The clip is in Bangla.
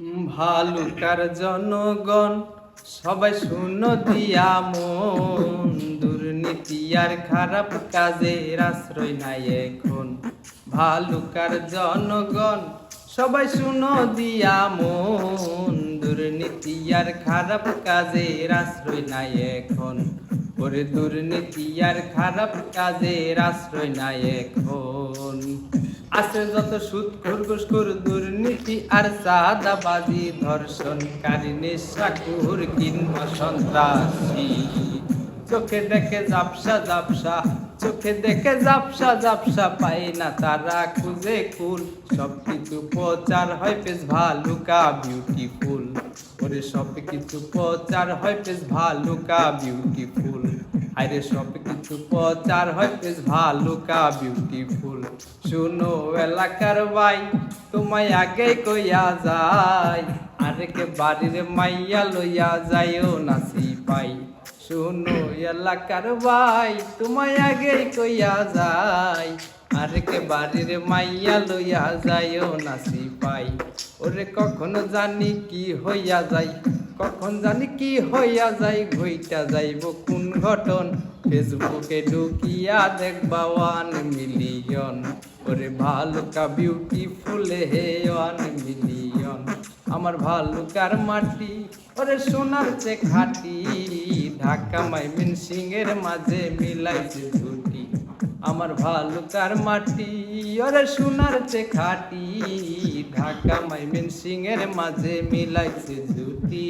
ভালুকার জনগণ? সবাই শুনো দিয়া মন। দুর্নীতি আর খারাপ কাজের আশ্রয় নাই এখন। ভালুকার জনগণ? সবাই শুনো দিয়া মন। দুর্নীতি আর খারাপ কাজের আশ্রয় নাই এখন। ওরে দুর্নীতি আর খারাপ কাজের আশ্রয় নাই এখন। আছে যত সুদ খরগোশখোর দুর্নীতি আর চাঁদাবাজি, ধর্ষণকারী নেশাকুর কিংবা সন্ত্রাসী। চোখে দেখে জাপসা জাপসা চোখে দেখে জাপসা জাপসা পাই না তারা খুঁজে কুল সব কিছু প্রচার হয় বেশ ভালুকা বিউটিফুল ওরে সব কিছু প্রচার হয় বেশ ভালুকা বিউটিফুল আরে সব কিছু প্রচার হয়, বেশ ভালুকা বিউটিফুল শুনো এলাকার ভাই, তোমায় আগে কইয়া যায় আরেকে বাড়ির মাইয়া লইয়া যাইও নাসি পাই শুনো এলাকার ভাই, তোমায় আগে কইয়া যায় আরেকে বাড়ির মাইয়া লইয়া যাইও নাসি পাই ওরে কখনো জানি কি হইয়া যাই কখন জানি কি হইয়া যাই ঘইটা যাইব কোন ঘটন? ফেসবুকে ঢুকিয়া দেখবা ওয়ান মিলিয়ন। ওরে ভালুকা বিউটিফুল হে ওয়ান মিলিয়ন। আমার ভালুকার মাটি, ওরে সোনার চে খাটি। ঢাকা মাইমিন সিং এর মাঝে মিলাইছে ঝুটি। আমার ভালুকার মাটি ওরে সোনার চে খাটি। ঢাকা মাইমিন সিং এর মাঝে মিলাইছে ঝুটি